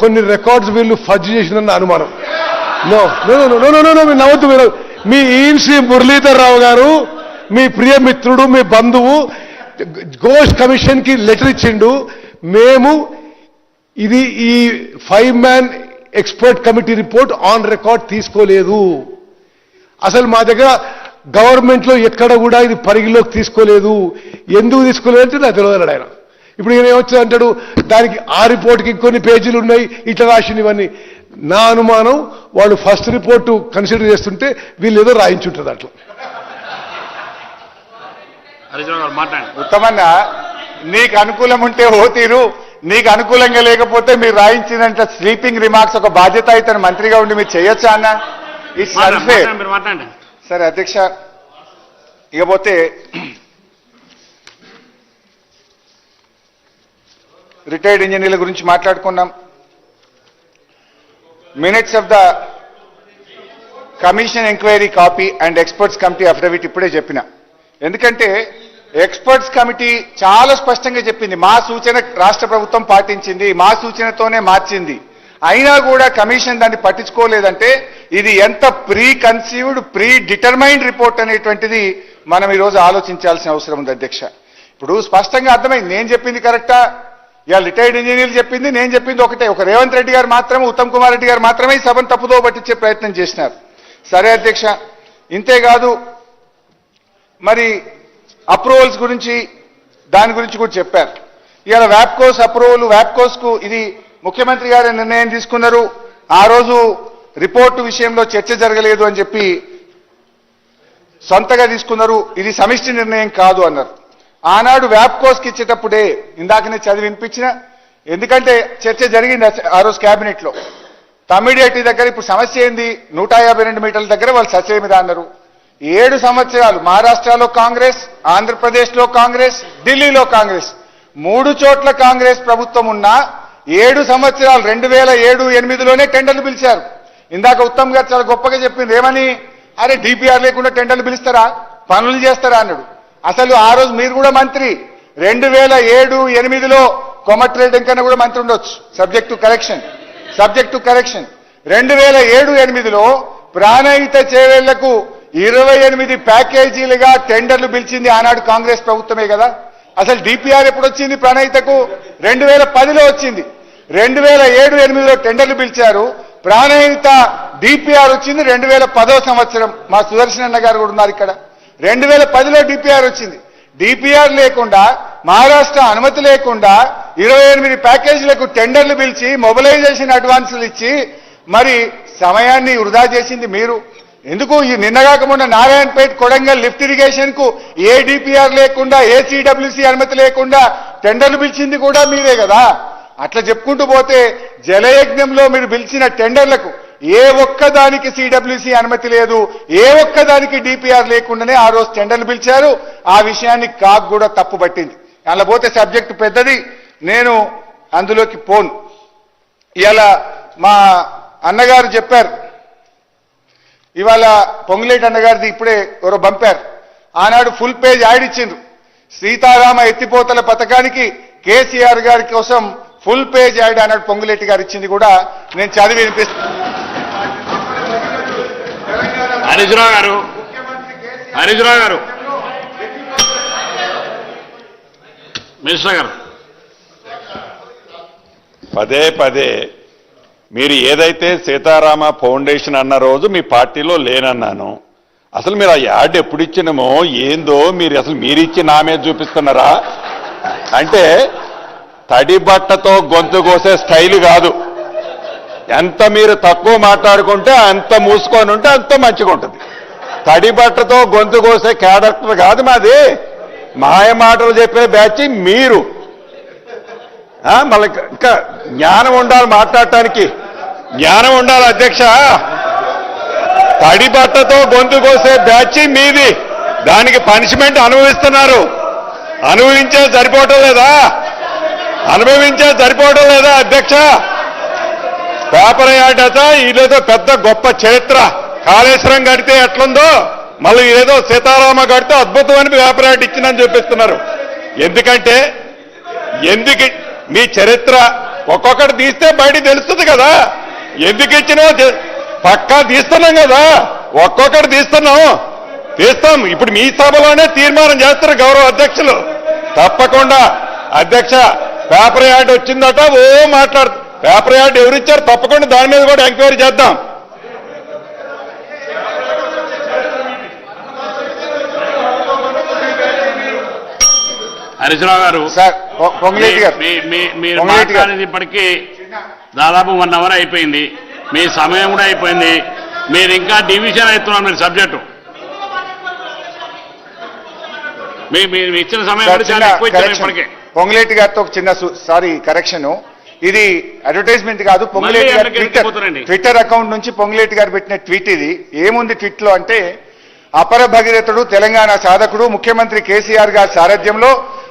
కొన్ని రికార్డ్స్ వీళ్ళు ఫజ్ చేసిందన్న అనుమానం. No no no no no మీరు నవ్వుతూ మీరు మీ ఈన్ శ్రీ మురళీధర్ రావు గారు మీ ప్రియ మిత్రుడు మీ బంధువు గోష్ కమిషన్కి లెటర్ ఇచ్చిండు. మేము ఇది ఈ five man expert committee report on record తీసుకోలేదు. అసలు మా దగ్గర గవర్నమెంట్లో ఎక్కడ కూడా ఇది పరిగిలోకి తీసుకోలేదు. ఎందుకు తీసుకోలేదు నాకు తెలియదు ఆయన. ఇప్పుడు ఈయన ఏమొచ్చింది అంటాడు? దానికి ఆ రిపోర్ట్కి ఇంకొన్ని పేజీలు ఉన్నాయి ఇట్లా రాసింది ఇవన్నీ నా అనుమానం వాళ్ళు ఫస్ట్ రిపోర్టు కన్సిడర్ చేస్తుంటే వీళ్ళు ఏదో రాయించుంటారు అట్లా ఉత్తమన్న నీకు అనుకూలం ఉంటే ఓ తీరు నీకు అనుకూలంగా లేకపోతే మీరు రాయించినంత స్లీపింగ్ రిమార్క్స్ ఒక బాధ్యత అయితే మంత్రిగా ఉండి మీరు చేయొచ్చా అన్న? ఇట్స్ సరే అధ్యక్ష ఇకపోతే రిటైర్డ్ ఇంజనీర్ల గురించి మాట్లాడుకున్నాం. Minutes of the commission enquiry copy and experts committee affidavit ఇప్పుడే చెప్పిన. ఎందుకంటే ఎక్స్పర్ట్స్ కమిటీ చాలా స్పష్టంగా చెప్పింది. మా సూచన రాష్ట్ర ప్రభుత్వం పాటించింది మా సూచనతోనే మార్చింది. అయినా కూడా కమిషన్ దాన్ని పట్టించుకోలేదంటే ఇది ఎంత preconceived predetermined report అనేటువంటిది మనం ఈరోజు ఆలోచించాల్సిన అవసరం ఉంది అధ్యక్ష. ఇప్పుడు స్పష్టంగా అర్థమైంది. నేను చెప్పింది కరెక్టా? ఇవాళ రిటైర్డ్ ఇంజనీర్లు చెప్పింది నేను చెప్పింది ఒకటే. ఒక రేవంత్ రెడ్డి గారు మాత్రమే ఉత్తమ్ కుమార్ రెడ్డి గారు మాత్రమే ఈ సభను తప్పుదో పట్టించే ప్రయత్నం చేసినారు. సరే అధ్యక్ష ఇంతేకాదు మరి అప్రూవల్స్ గురించి దాని గురించి కూడా చెప్పారు. ఇవాళ వ్యాప్కోస్ అప్రూవల్ వ్యాప్కోస్కు ఇది ముఖ్యమంత్రి గారు నిర్ణయం తీసుకున్నారు. ఆ రోజు రిపోర్టు విషయంలో చర్చ జరగలేదు అని చెప్పి సొంతగా తీసుకున్నారు. ఇది సమిష్టి నిర్ణయం కాదు అన్నారు. ఆనాడు వ్యాప్కోస్కి ఇచ్చేటప్పుడే ఇందాకనే చదివి వినిపించిన. ఎందుకంటే చర్చ జరిగింది ఆ- రోజు కేబినెట్లో తమిడియటి దగ్గర ఇప్పుడు సమస్య ఏంది? నూట యాభై రెండు మీటర్ల దగ్గర వాళ్ళు ససేమిరా అన్నారు. ఏడు సంవత్సరాలు మహారాష్ట్రలో కాంగ్రెస్ ఆంధ్రప్రదేశ్లో కాంగ్రెస్ ఢిల్లీలో కాంగ్రెస్. మూడు చోట్ల కాంగ్రెస్ ప్రభుత్వం ఉన్నా ఏడు సంవత్సరాలు రెండు వేల ఏడు ఎనిమిదిలోనే టెండర్లు పిలిచారు. ఇందాక ఉత్తమ్ గారు చాలా గొప్పగా చెప్పింది. ఏమని? అరే డిపిఆర్ లేకుండా టెండర్లు పిలుస్తారా? పనులు చేస్తారా? అన్నాడు. అసలు ఆ రోజు మీరు కూడా మంత్రి. రెండు వేల ఏడు ఎనిమిదిలో కొమట్రెడ్డి కన్నా కూడా మంత్రి ఉండొచ్చు. Subject to correction subject to correction రెండు వేల ఏడు ఎనిమిదిలో ప్రాణహిత చేవేళ్ళకు ఇరవై ఎనిమిది ప్యాకేజీలుగా టెండర్లు పిలిచింది ఆనాడు కాంగ్రెస్ ప్రభుత్వమే కదా. అసలు డిపిఆర్ ఎప్పుడు వచ్చింది ప్రాణహితకు? రెండు వేల పదిలో వచ్చింది. రెండు వేల ఏడు ఎనిమిదిలో టెండర్లు పిలిచారు. ప్రాణహిత డిపిఆర్ వచ్చింది రెండు వేల పదో సంవత్సరం. మా సుదర్శన్ అన్న గారు కూడా ఉన్నారు ఇక్కడ. రెండు వేల పదిలో డిపిఆర్ వచ్చింది. డిపిఆర్ లేకుండా మహారాష్ట్ర అనుమతి లేకుండా ఇరవై ఎనిమిది ప్యాకేజీలకు టెండర్లు పిలిచి మొబిలైజేషన్ అడ్వాన్సులు ఇచ్చి మరి సమయాన్ని వృధా చేసింది మీరు. ఎందుకు? ఈ నిన్నగాక మొన్న నారాయణపేట కొడంగల్ లిఫ్ట్ ఇరిగేషన్కు ఏ డిపిఆర్ లేకుండా ఏ సిడబ్ల్యూసీ అనుమతి లేకుండా టెండర్లు పిలిచింది కూడా మీరే కదా. అట్లా చెప్పుకుంటూ పోతే జలయజ్ఞంలో మీరు పిలిచిన టెండర్లకు ఏ ఒక్కదానికి సిడబ్ల్యూసీ అనుమతి లేదు ఏ ఒక్కదానికి డిపిఆర్ లేకుండానే ఆ రోజు టెండర్లు పిలిచారు. ఆ విషయాన్ని కాక్ కూడా తప్పు పట్టింది. అలా పోతే సబ్జెక్ట్ పెద్దది నేను అందులోకి పోను. ఇలా మా అన్నగారు చెప్పారు ఇవాళ పొంగులేటి అన్నగారిది ఇప్పుడే ఎవరో పంపారు. ఆనాడు ఫుల్ పేజ్ యాడ్ ఇచ్చిండ్రు. సీతారామ ఎత్తిపోతల పథకానికి కేసీఆర్ గారి కోసం ఫుల్ పేజ్ యాడ్ అన్నాడు పొంగులేటి గారు ఇచ్చింది కూడా నేను చదివి వినిపిస్తాను హరీశ్రావు గారు. హరీశ్రావు గారు. మినిస్టర్ గారు. పదే పదే మీరు ఏదైతే సీతారామ ఫౌండేషన్ అన్న రోజు మీ పార్టీలో లేనన్నాను అసలు మీరు ఆ యాడ్ ఎప్పుడు ఇచ్చినామో ఏందో మీరు అసలు మీరిచ్చి నామే నా మీద చూపిస్తున్నారా? అంటే తడి బట్టతో గొంతు కోసే స్టైల్ కాదు. ఎంత మీరు తక్కువ మాట్లాడుకుంటే అంత మూసుకొని ఉంటే అంత మంచిగా ఉంటుంది. తడి బట్టతో గొంతు కోసే క్యారెక్టర్ కాదు మాది. మాయ మాటలు చెప్పే బ్యాచ్ మీరు. మళ్ళీ ఇంకా- ఇంకా జ్ఞానం ఉండాలి మాట్లాడటానికి. జ్ఞానం ఉండాలి అధ్యక్ష. తడి బట్టతో గొంతు కోసే బ్యాచ్ మీది. దానికి పనిష్మెంట్ అనుభవిస్తున్నారు. అనుభవించే సరిపోవటం లేదా? అనుభవించే సరిపోవటం లేదా అధ్యక్ష? పేపర్ ఇదేదో పెద్ద గొప్ప చరిత్ర. కాళేశ్వరం కడితే ఎట్లుందో మళ్ళీ ఏదో సీతారామ కడితే అద్భుతమైన పేపర్ ఇచ్చిందని చూపిస్తున్నారు ఎందుకంటే ఎందుకు మీ చరిత్ర ఒక్కొక్కటి తీస్తే బయట తెలుస్తుంది కదా. ఎందుకు ఇచ్చినా పక్కా తీస్తున్నాం కదా. ఒక్కొక్కటి తీస్తున్నాం. తీస్తాం. ఇప్పుడు మీ సభలోనే తీర్మానం చేస్తారు గౌరవ అధ్యక్షులు. తప్పకుండా. అధ్యక్ష పేపర్ యాడ్ వచ్చిందట ఓ మాట్లాడుతుంది పేపర్ యాడ్ ఎవరిచ్చారు తప్పకుండా దాని మీద కూడా ఎంక్వైరీ చేద్దాం. హరీష్ రావు గారు సార్ పొ- పొంగులేటి గారు. మీ- మీ- మీరు. మాట్లాడేది ఇప్పటికీ దాదాపు వన్ అవర్ అయిపోయింది. మీ సమయం కూడా అయిపోయింది. మీరు ఇంకా డివిజన్ అవుతున్నారు మీరు సబ్జెక్టు మీ మీరు ఇచ్చిన సమయం ఇప్పటికే. పొంగులేటి గారితో ఒక చిన్న సారీ కరెక్షన్ ఇది అడ్వర్టైజ్మెంట్ కాదు పొంగులేటి గారి ట్విట్టర్? ట్విట్టర్ అకౌంట్ నుంచి పొంగులేటి గారు పెట్టిన ట్వీట్ ఇది ఏముంది ట్వీట్లో అంటే అపర భగీరథుడు తెలంగాణ సాధకుడు ముఖ్యమంత్రి కేసీఆర్ గారి సారథ్యంలో